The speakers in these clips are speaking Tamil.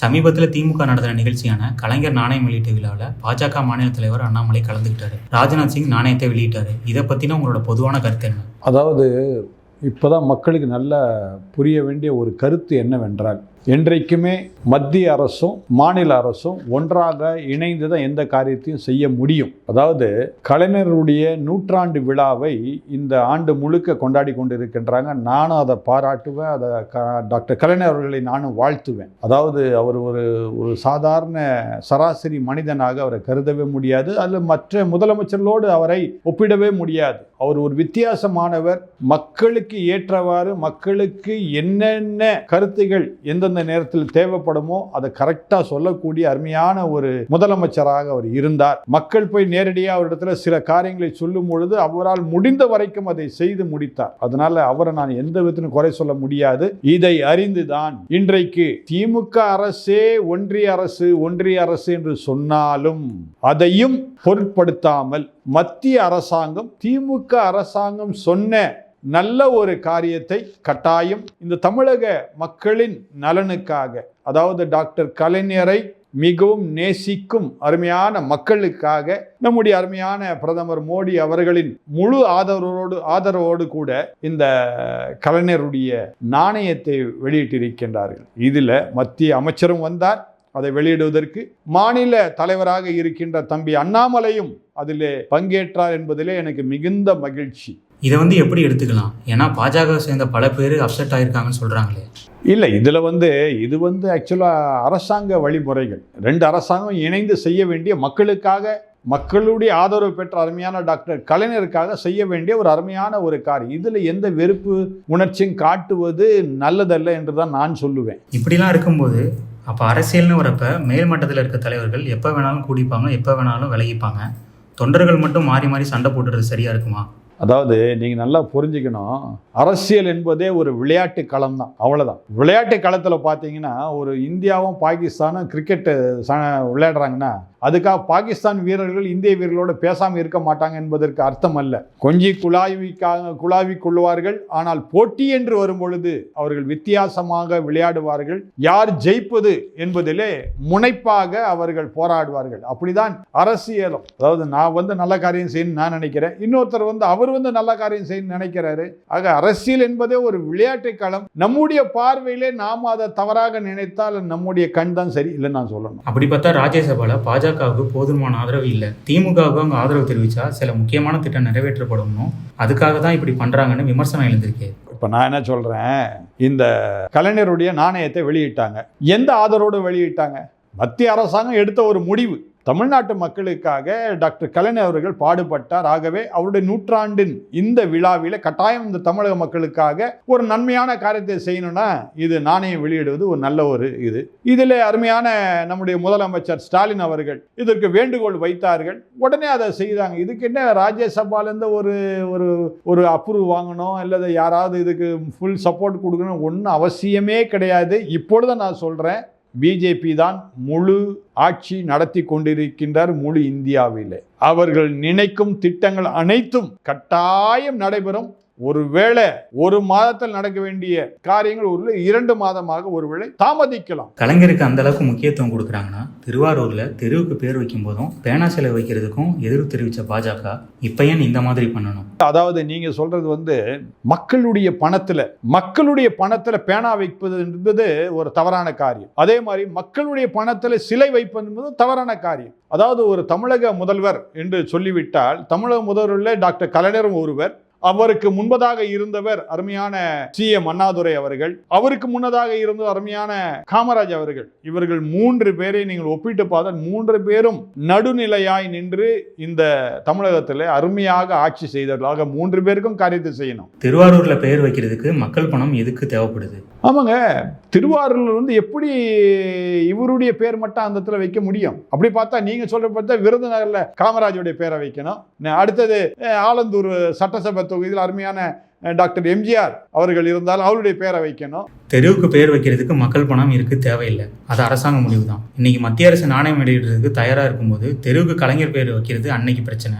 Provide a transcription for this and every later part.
சமீபத்தில் திமுக நடத்தின நிகழ்ச்சியான கலைஞர் நாணயம் வெளியீட்டு விழாவில் பாஜக மாநில தலைவர் அண்ணாமலை கலந்துக்கிட்டாரு ராஜ்நாத் சிங் நாணயத்தை வெளியிட்டாரு. இதை பற்றின உங்களோட பொதுவான கருத்து என்ன? அதாவது இப்போதான் மக்களுக்கு நல்லா புரிய வேண்டிய ஒரு கருத்து என்னவென்றால் என்றைக்குமே மத்திய அரசும் மாநில அரசும் ஒன்றாக இணைந்து தான் எந்த காரியத்தையும் செய்ய முடியும். அதாவது கலைஞருடைய நூற்றாண்டு விழாவை இந்த ஆண்டு முழுக்க கொண்டாடி கொண்டிருக்கின்றாங்க. நானும் அதை பாராட்டுவேன். அதை க டாக்டர் கலைஞர் அவர்களை நானும் வாழ்த்துவேன். அதாவது அவர் ஒரு ஒரு சாதாரண சராசரி மனிதனாக அவரை கருதவே முடியாது. அதில் மற்ற முதலமைச்சர்களோடு அவரை ஒப்பிடவே முடியாது. அவர் ஒரு வித்தியாசமானவர். மக்களுக்கு ஏற்றவாறு மக்களுக்கு என்னென்ன கருத்துகள் எந்தெந்த நேரத்தில் தேவைப்படுமோ அதை கரெக்டாக சொல்லக்கூடிய அருமையான ஒரு முதலமைச்சராக அவர் இருந்தார். மக்கள் போய் நேரடியாக அவரிடத்துல சில காரியங்களை சொல்லும் பொழுது அவரால் முடிந்த வரைக்கும் அதை செய்து முடித்தார். அதனால அவரை நான் எந்த விதத்திலும் குறை சொல்ல முடியாது. இதை அறிந்துதான் இன்றைக்கு திமுக அரசே ஒன்றிய அரசு ஒன்றிய அரசு என்று சொன்னாலும் அதையும் பொருட்படுத்தாமல் மத்திய அரசாங்கம் திமுக அரசாங்கம் சொன்ன நல்ல ஒரு காரியத்தை கட்டாயம் இந்த தமிழக மக்களின் நலனுக்காக அதாவது டாக்டர் கலைஞரை மிகவும் நேசிக்கும் அருமையான மக்களுக்காக நம்முடைய அருமையான பிரதமர் மோடி அவர்களின் முழு ஆதரவோடு ஆதரவோடு கூட இந்த கலைஞருடைய நாணயத்தை வெளியிட்டிருக்கின்றார்கள். இதில் மத்திய அமைச்சரும் வந்தார் அதை வெளியிடுவதற்கு மாநில தலைவராக இருக்கின்ற தம்பி அண்ணாமலையும் அதிலே பங்கேற்றார் என்பதிலே எனக்கு மிகுந்த மகிழ்ச்சி. இதை வந்து எப்படி எடுத்துக்கலாம்? ஏன்னா பாஜக சேர்ந்த பல பேர் அப்செட் ஆயிருக்காங்கன்னு சொல்கிறாங்களே இல்லை இதில் வந்து இது வந்து ஆக்சுவலாக அரசாங்க வழிமுறைகள். ரெண்டு அரசாங்கம் இணைந்து செய்ய வேண்டிய மக்களுக்காக மக்களுடைய ஆதரவு பெற்ற அருமையான டாக்டர் கலைஞருக்காக செய்ய வேண்டிய ஒரு அருமையான ஒரு காரியம் இதில் எந்த வெறுப்பு உணர்ச்சியும் காட்டுவது நல்லதல்ல என்று தான் நான் சொல்லுவேன். இப்படிலாம் இருக்கும்போது அப்போ அரசியல்னு வரப்ப மேல் மட்டத்தில் இருக்க தலைவர்கள் எப்போ வேணாலும் கூடிப்பாங்க எப்போ வேணாலும் விலகிப்பாங்க. தொண்டர்கள் மட்டும் மாறி மாறி சண்டை போட்டுறது சரியா இருக்குமா? அதாவது நீங்கள் நல்லா புரிஞ்சுக்கணும். அரசியல் என்பதே ஒரு விளையாட்டு களம் தான். அவ்வளோதான் விளையாட்டு களத்தில் பார்த்தீங்கன்னா ஒரு இந்தியாவும் பாகிஸ்தானும் கிரிக்கெட்டு விளையாடுறாங்கன்னா அதுக்காக பாகிஸ்தான் வீரர்கள் இந்திய வீரர்களோடு பேசாமல் இருக்க மாட்டாங்க என்பதற்கு அர்த்தம் அல்ல. கொஞ்சி குழாவிக்காக குழாவி கொள்வார்கள் ஆனால் போட்டி என்று வரும்பொழுது அவர்கள் வித்தியாசமாக விளையாடுவார்கள். யார் ஜெயிப்பது என்பதிலே முனைப்பாக அவர்கள் போராடுவார்கள். அப்படிதான் அரசியலும். அதாவது நான் வந்து நல்ல காரியம் செய்யணும்னு நான் நினைக்கிறேன். இன்னொருத்தர் வந்து அவர் வந்து நல்ல காரியம் செய்யணும்னு நினைக்கிறாரு. ஆக அரசியல் என்பதே ஒரு விளையாட்டு களம். நம்முடைய பார்வையிலே நாம் அதை தவறாக நினைத்தால் நம்முடைய கண் தான் சரி இல்லைன்னு நான் சொல்லணும். அப்படி பார்த்தா ராஜ்யசபால பாஜகவுக்கு போதுமான ஆதரவு இல்லை. திமுகவுக்கு அவங்க ஆதரவு தெரிவிச்சா சில முக்கியமான திட்டம் நிறைவேற்றப்படணும் அதுக்காக தான் இப்படி பண்றாங்கன்னு விமர்சனம் எழுந்திருக்கு. இப்போ நான் என்ன சொல்கிறேன் இந்த கலைஞருடைய நாணயத்தை வெளியிட்டாங்க. எந்த ஆதரவோடு வெளியிட்டாங்க? மத்திய அரசாங்கம் எடுத்த ஒரு முடிவு. தமிழ்நாட்டு மக்களுக்காக டாக்டர் கலைஞர் அவர்கள் பாடுபட்டார். ஆகவே அவருடைய நூற்றாண்டின் இந்த விழாவில் கட்டாயம் இந்த தமிழக மக்களுக்காக ஒரு நன்மையான காரியத்தை செய்யணும்னா இது நாணயம் வெளியிடுவது ஒரு நல்ல ஒரு இது. இதில் அருமையான நம்முடைய முதலமைச்சர் ஸ்டாலின் அவர்கள் இதற்கு வேண்டுகோள் வைத்தார்கள். உடனே அதை செய்தாங்க. இதுக்கு என்ன ராஜ்யசபாலேருந்து ஒரு ஒரு ஒரு அப்ரூவ் வாங்கணும் அல்லது யாராவது இதுக்கு ஃபுல் சப்போர்ட் கொடுக்கணும் ஒன்றும் அவசியமே கிடையாது. இப்பொழுது நான் சொல்கிறேன் பிஜேபி தான் முழு ஆட்சி நடத்தி கொண்டிருக்கின்றார் முழு இந்தியாவிலே. அவர்கள் நினைக்கும் திட்டங்கள் அனைத்தும் கட்டாயம் நடைபெறும். ஒருவேளை ஒரு மாதத்தில் நடக்க வேண்டிய காரியங்கள் ஒரு இரண்டு மாதமாக ஒருவேளை தாமதிக்கலாம். கலைஞருக்கு அந்த அளவுக்கு முக்கியத்துவம் கொடுக்குறாங்கன்னா திருவாரூர்ல தெருவுக்கு பேர் வைக்கும் போதும் பேனா சிலை வைக்கிறதுக்கும் எதிர்ப்பு தெரிவித்த பாஜக இப்ப ஏன் இந்த மாதிரி பண்ணணும்? அதாவது நீங்க சொல்றது வந்து மக்களுடைய பணத்துல மக்களுடைய பணத்துல பேனா வைப்பது என்பது ஒரு தவறான காரியம். அதே மாதிரி மக்களுடைய பணத்துல சிலை வைப்பது என்பது தவறான காரியம். அதாவது ஒரு தமிழக முதல்வர் என்று சொல்லிவிட்டால் தமிழக முதல்வரில் டாக்டர் கலைஞரும் ஒருவர் அவருக்கு முன்பதாக இருந்தவர் அருமையான சி. எம் அண்ணாதுரை அவர்கள் அவருக்கு முன்னதாக இருந்த அருமையான காமராஜ் அவர்கள். இவர்கள் மூன்று பேரை நீங்கள் ஒப்பிட்டு பார்த்தால் மூன்று பேரும் நடுநிலையாய் நின்று இந்த தமிழகத்தில் அருமையாக ஆட்சி செய்தவர்களாக மூன்று பேருக்கும் காரியத்தை செய்யணும். திருவாரூர்ல பெயர் வைக்கிறதுக்கு மக்கள் பணம் எதுக்கு தேவைப்படுது? ஆமாங்க. திருவாரூர் வந்து எப்படி இவருடைய பேர் மட்டும் அந்த இடத்துல வைக்க முடியும்? அப்படி பார்த்தா நீங்க சொல்ற பார்த்தா விருதுநகர்ல காமராஜுடைய பேரை வைக்கணும். அடுத்தது ஆலந்தூர் சட்டசபை தொகுதியில் அருமையான டாக்டர் எம்ஜிஆர் அவர்கள் இருந்தால் அவருடைய பேரை வைக்கணும். தெருவுக்கு பேர் வைக்கிறதுக்கு மக்கள் பணம் இருக்கு தேவையில்லை. அது அரசாங்க முடிவு தான் இன்னைக்கு மத்திய அரசு நாணயம் வெளியிடுறதுக்கு தயாரா இருக்கும்போது தெருவுக்கு கலைஞர் பேர் வைக்கிறது அன்னைக்கு பிரச்சனை.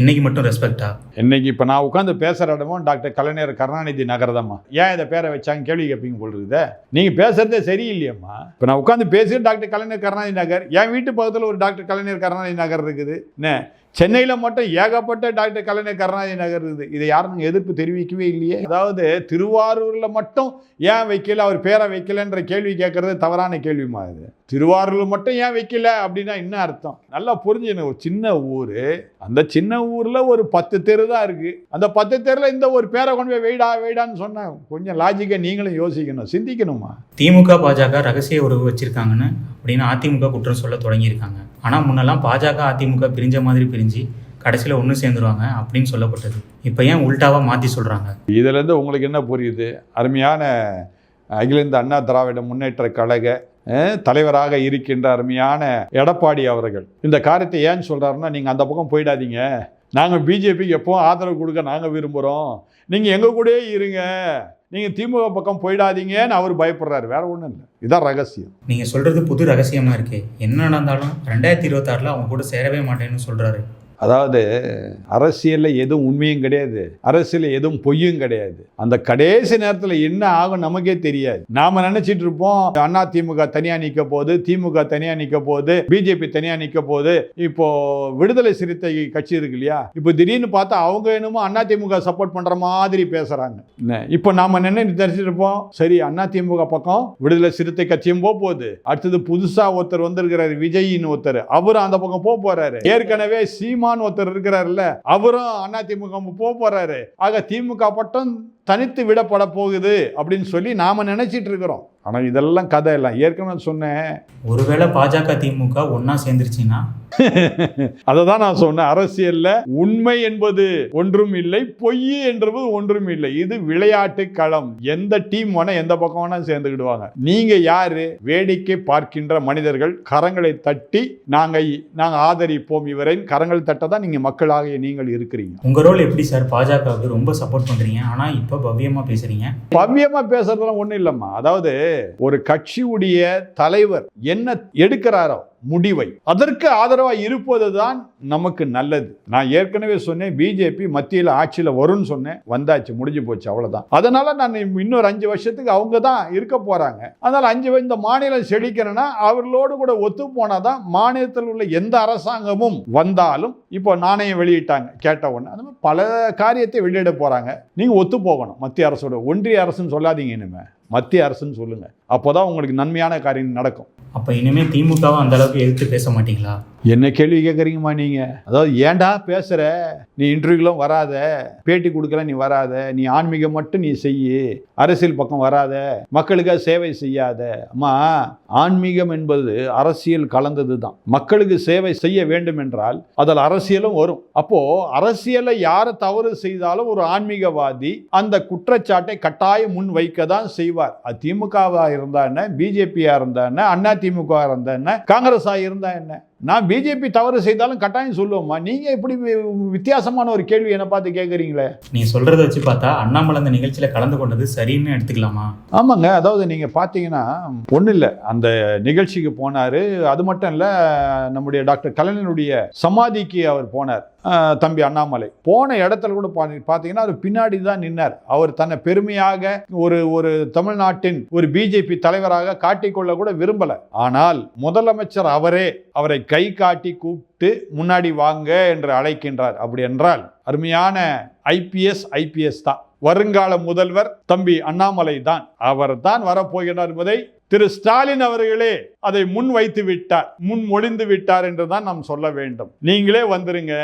இன்னைக்கு மட்டும் ரெஸ்பெக்டா? இன்னைக்கு இப்போ நான் உட்காந்து பேசுகிற இடமும் டாக்டர் கலைஞர் கருணாநிதி நகரதாம்மா. ஏன் இதை பேரை வச்சாங்க கேள்வி கேட்பீங்க இருக்குதே. நீங்கள் பேசுறதே சரியில்லையம்மா. இப்போ நான் உட்காந்து பேசிட்டு டாக்டர் கலைஞர் கருணாநிதி நகர். என் வீட்டு பக்கத்தில் ஒரு டாக்டர் கலைஞர் கருணாநிதி நகர் இருக்குது. என்ன? சென்னையில் மட்டும் ஏகப்பட்ட டாக்டர் கலைஞர் கருணாநிதி நகர் இருக்குது இதை யாரும் நீங்கள் எதிர்ப்பு தெரிவிக்கவே இல்லையே? அதாவது திருவாரூரில் மட்டும் ஏன் வைக்கல? அவர் பேரை வைக்கலன்ற கேள்வி கேட்குறது தவறான கேள்வி இது. திருவாரூரில் மட்டும் ஏன் வைக்கல அப்படின்னா என்ன அர்த்தம்? நல்லா புரிஞ்சுக்கணும். ஒரு சின்ன ஊர் அந்த சின்ன ஊரில் ஒரு பத்து தெரு தான் இருக்குது அந்த பத்து தெருவில் இந்த ஒரு பேரை கொண்டு போய் வெயிடா வெயிடான்னு சொன்னேன் கொஞ்சம் லாஜிக்காக நீங்களும் யோசிக்கணும். சிந்திக்கணுமா? திமுக பாஜக ரகசிய உறவு வச்சிருக்காங்கன்னு அப்படின்னு அதிமுக குற்றம் சொல்ல தொடங்கியிருக்காங்க. ஆனால் முன்னெல்லாம் பாஜக அதிமுக பிரிஞ்ச மாதிரி பிரிஞ்சு கடைசியில் ஒன்று சேர்ந்துருவாங்க அப்படின்னு சொல்லப்பட்டது. இப்போ ஏன் உல்டாவாக மாற்றி சொல்கிறாங்க இதுலேருந்து உங்களுக்கு என்ன புரியுது? அருமையான அகில இந்திய அண்ணா திராவிட முன்னேற்ற கழக தலைவராக இருக்கின்ற அருமையான எடப்பாடி அவர்கள். இந்த காரியத்தை ஏன் சொல்கிறாருன்னா நீங்கள் அந்த பக்கம் போயிடாதீங்க. நாங்கள் பிஜேபிக்கு எப்போவும் ஆதரவு கொடுக்க நாங்கள் விரும்புகிறோம் நீங்கள் எங்கள் கூடயே இருங்க. நீங்கள் திமுக பக்கம் போயிடாதீங்கன்னு அவர் பயப்படுறாரு. வேற ஒன்றும் இல்லை. இதான் ரகசியம். நீங்கள் சொல்கிறது புது ரகசியமாக இருக்கே. என்ன நடந்தாலும் ரெண்டாயிரத்தி இருபத்தாறில் அவங்க கூட சேரவே மாட்டேன்னு சொல்கிறாரு அதாவது அரசியலில் எதுவும் உண்மையும் கிடையாது. அரசியலில் எதுவும் பொய்யும் கிடையாது. அந்த கடைசி நேரத்தில் என்ன ஆகும் நமக்கே தெரியாது. நாம நினைச்சிட்டு இருப்போம் அண்ணா திமுக தனியா நிற்க போகுது திமுக தனியா நிற்க போகுது பிஜேபி தனியா நிற்க போகுது. இப்போ விடுதலை சிறுத்தை கட்சி இருக்கு இல்லையா? இப்போ திடீர்னு பார்த்தா அவங்க என்னமோ அண்ணா திமுக சப்போர்ட் பண்ற மாதிரி பேசுறாங்க. என்ன? இப்போ நாம என்ன நினைச்சிட்டு இருப்போம் சரி அண்ணா திமுக பக்கம் விடுதலை சிறுத்தை கட்சியும் போக போகுது. அடுத்தது புதுசா ஒருத்தர் வந்திருக்கிறாரு விஜயின்னு ஒருத்தர். அவரும் அந்த பக்கம் போக போறாரு. ஏற்கனவே சீமான் ஒருத்தர் இருக்கிறாருல்ல அவரும் அண்ணா திமுக போக போறாரு. ஆக திமுக பட்டம் தனித்து விடப்பட போகுது அப்படின்னு சொல்லி நாம நினைச்சிட்டு இருக்கிறோம். ஆனா இதெல்லாம் கதை எல்லாம் ஏற்கனவே சொன்னேன். ஒருவேளை பாஜக திமுக ஒன்றா சேர்ந்துருச்சுன்னா? அதை தான் நான் சொன்னேன். அரசியல்ல உண்மை என்பது ஒன்றும் இல்லை பொய் என்றது ஒன்றும் இல்லை. இது விளையாட்டு களம். எந்த டீம் வேணா எந்த பக்கம் வேணா சேர்ந்துக்கிடுவாங்க. நீங்க யாரு? வேடிக்கை பார்க்கின்ற மனிதர்கள் கரங்களை தட்டி நாங்க நாங்க ஆதரிப்போம். இவரை கரங்கள் தட்ட தான் நீங்க மக்களாகிய நீங்கள் இருக்கிறீங்க. உங்கள் ரோல் எப்படி சார் பாஜகவுக்கு ரொம்ப சப்போர்ட் பண்ணுறீங்க ஆனால் இப்போ பவ்யமாக பேசுகிறீங்க பவ்யமாக பேசுறதுலாம் ஒண்ணும் இல்லைம்மா. அதாவது ஒரு கட்சியுடைய தலைவர் என்ன எடுக்கிறாரோ முடிவை. அதற்கு ஆதரவாக இருப்பது தான் நமக்கு நல்லது. நான் ஏற்கனவே சொன்னேன் பிஜேபி மத்தியில் ஆட்சியில் வரும்னு சொன்னேன். வந்தாச்சு முடிஞ்சு போச்சு அவ்வளோதான் அதனால நான் இன்னொரு அஞ்சு வருஷத்துக்கு அவங்க தான் இருக்க போகிறாங்க அதனால் அஞ்சு இந்த மாநிலம் செழிக்கணும்னா அவர்களோடு கூட ஒத்து போனால் தான் மாநிலத்தில் உள்ள எந்த அரசாங்கமும் வந்தாலும் இப்போ நாணயம் வெளியிட்டாங்க கேட்ட உடனே. அந்த மாதிரி பல காரியத்தை வெளியிட போகிறாங்க நீங்கள் ஒத்து போகணும் மத்திய அரசோட. ஒன்றிய அரசுன்னு சொல்லாதீங்க இனிமே. மத்திய அரசுன்னு சொல்லுங்க. அப்போதான் உங்களுக்கு நன்மையான காரியம் நடக்கும். அப்போ இனிமேல் திமுகவை அந்த அளவுக்கு எதிர்த்து பேச மாட்டீங்களா? என்ன கேள்வி கேட்குறீங்கம்மா நீங்கள் அதாவது ஏன்டா பேசுகிற நீ இன்டர்வியூலாம் வராத. பேட்டி கொடுக்கல நீ வராத. நீ ஆன்மீகம் மட்டும் நீ செய்யி. அரசியல் பக்கம் வராத. மக்களுக்காக சேவை செய்யாத. அம்மா ஆன்மீகம் என்பது அரசியல் கலந்தது தான் மக்களுக்கு சேவை செய்ய வேண்டும் என்றால் அதில் அரசியலும் வரும். அப்போது அரசியலை யாரை தவறு செய்தாலும் ஒரு ஆன்மீகவாதி அந்த குற்றச்சாட்டை கட்டாயம் முன் வைக்க தான் செய்வார். அது திமுகவாக இருந்தா என்ன? பிஜேபியாக இருந்தா என்ன? அண்ணா இருந்தா என்ன? காங்கிரஸாக இருந்தா என்ன? நான் பிஜேபி தவறு செய்தாலும் கட்டாயம் சொல்லுவோம்மா. நீங்க இப்படி வித்தியாசமான ஒரு கேள்வி என்ன பார்த்து கேட்குறீங்களே நீ சொல்கிறத வச்சு பார்த்தா அண்ணாமலை அந்த நிகழ்ச்சியில் கலந்து கொண்டது சரின்னு எடுத்துக்கலாமா? ஆமாங்க. அதாவது நீங்க பார்த்தீங்கன்னா ஒன்றும் இல்லை. அந்த நிகழ்ச்சிக்கு போனாரு. அது மட்டும் இல்லை நம்முடைய டாக்டர் கலைஞனுடைய சமாதிக்கு அவர் போனார். தம்பி அண்ணாமலை. போன இடத்துல கூட பா- பார்த்தீங்கன்னா அவர் பின்னாடி தான் நின்னார். அவர் தன்னை பெருமையாக ஒரு ஒரு தமிழ்நாட்டின் ஒரு பிஜேபி தலைவராக காட்டிக்கொள்ள கூட விரும்பல. ஆனால் முதலமைச்சர் அவரே அவரை கை காட்டி கூப்பிட்டு முன்னாடி வாங்க என்று அழைக்கின்றார். அப்படி என்றால் அருமையான ஐபிஎஸ் ஐபிஎஸ் தான். வருங்கால முதல்வர் தம்பி அண்ணாமலை தான். அவர் தான் வரப்போகிறார் என்பதை திரு ஸ்டாலின் அவர்களே அதை முன் வைத்து விட்டார் முன்மொழிந்து விட்டார் என்று தான் நாம் சொல்ல வேண்டும். நீங்களே வந்துருங்க.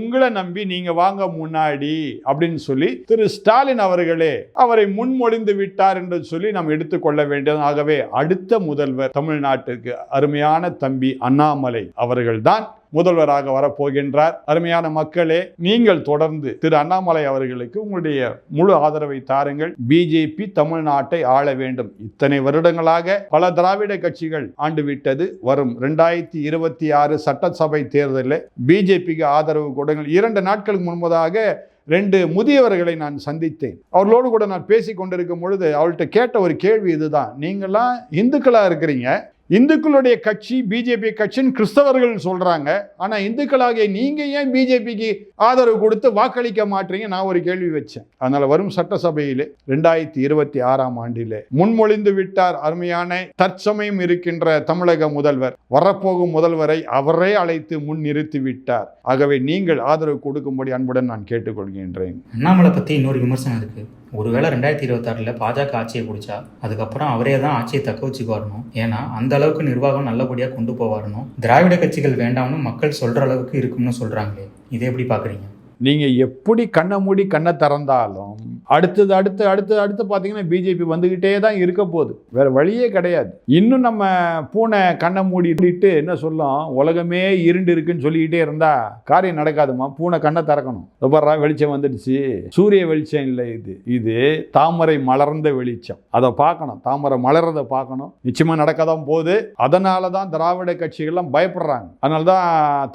உங்களை நம்பி நீங்க வாங்க முன்னாடி அப்படின்னு சொல்லி திரு ஸ்டாலின் அவர்களே அவரை முன்மொழிந்து விட்டார் என்று சொல்லி நாம் எடுத்துக்கொள்ள வேண்டும். ஆகவே அடுத்த முதல்வர் தமிழ்நாட்டுக்கு அருமையான தம்பி அண்ணாமலை அவர்கள்தான் முதல்வராக வரப்போகின்றார். அருமையான மக்களே நீங்கள் தொடர்ந்து திரு அண்ணாமலை அவர்களுக்கு உங்களுடைய முழு ஆதரவை தாருங்கள். பிஜேபி தமிழ்நாட்டை ஆள வேண்டும். இத்தனை வருடங்களாக பல திராவிட கட்சிகள் ஆண்டுவிட்டது வரும் ரெண்டாயிரத்தி இருபத்தி ஆறு சட்டசபை தேர்தலில் பிஜேபிக்கு ஆதரவு கொடுங்கள். இரண்டு நாட்களுக்கு முன்பதாக ரெண்டு முதியவர்களை நான் சந்தித்தேன். அவர்களோடு கூட நான் பேசி கொண்டிருக்கும் பொழுது அவள்கிட்ட கேட்ட ஒரு கேள்வி இதுதான். நீங்களாம் இந்துக்களாக இருக்கிறீங்க. இந்துக்களுடைய கட்சி பிஜேபி கட்சின்னு கிறிஸ்தவர்கள் சொல்றாங்க. ஆனா இந்துக்களாகிய நீங்க ஏன் பிஜேபிக்கு ஆதரவு கொடுத்து வாக்களிக்க மாட்டீங்க நான் ஒரு கேள்வி வச்சேன். அதனால வரும் சட்டசபையில் ரெண்டாயிரத்தி இருபத்தி ஆறாம் ஆண்டிலே முன்மொழிந்து விட்டார் அருமையான தற்சமயம் இருக்கின்ற தமிழக முதல்வர். வரப்போகும் முதல்வரை அவரே அழைத்து முன் நிறுத்தி விட்டார். ஆகவே நீங்கள் ஆதரவு கொடுக்கும்படி அன்புடன் நான் கேட்டுக்கொள்கின்றேன். அண்ணாமலை பற்றி இன்னொரு விமர்சனம் இருக்குது ஒருவேளை ரெண்டாயிரத்தி இருபத்தாறில் பாஜக ஆட்சியை பிடிச்சா அதுக்கப்புறம் அவரே தான் ஆட்சியை தக்க வச்சுக்கு வரணும் ஏன்னா அந்த அளவுக்கு நிர்வாகம் நல்லபடியாக கொண்டு போவாரணும் திராவிட கட்சிகள் வேண்டாம்னு மக்கள் சொல்கிற அளவுக்கு இருக்கும்னு சொல்கிறாங்களே இதை எப்படி பார்க்குறீங்க நீங்க எப்படி கண்ணை மூடி கண்ணை திறந்தாலும் அடுத்தது அடுத்து அடுத்து அடுத்து பார்த்தீங்கன்னா பிஜேபி வந்துக்கிட்டே தான் இருக்க போகுது. வேற வழியே கிடையாது. இன்னும் நம்ம பூனை கண்ணை மூடிட்டு என்ன சொல்லும் உலகமே இருண்டு இருக்குன்னு சொல்லிக்கிட்டே இருந்தா காரியம் நடக்காதுமா பூனை கண்ணை திறக்கணும். பாரு வெளிச்சம் வந்துடுச்சு. சூரிய வெளிச்சம் இல்லை இது. இது தாமரை மலர்ந்த வெளிச்சம். அதை பார்க்கணும். தாமரை மலர்றதை பார்க்கணும். நிச்சயமாக நடக்க தான் போகுது. அதனால தான் திராவிட கட்சிகள்லாம் பயப்படுறாங்க. அதனால தான்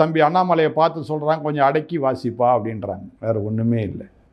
தம்பி அண்ணாமலையை பார்த்து சொல்கிறாங்க கொஞ்சம் அடக்கி வாசிப்பா அப்படின்றாங்க. வேற ஒன்றுமே இல்லை.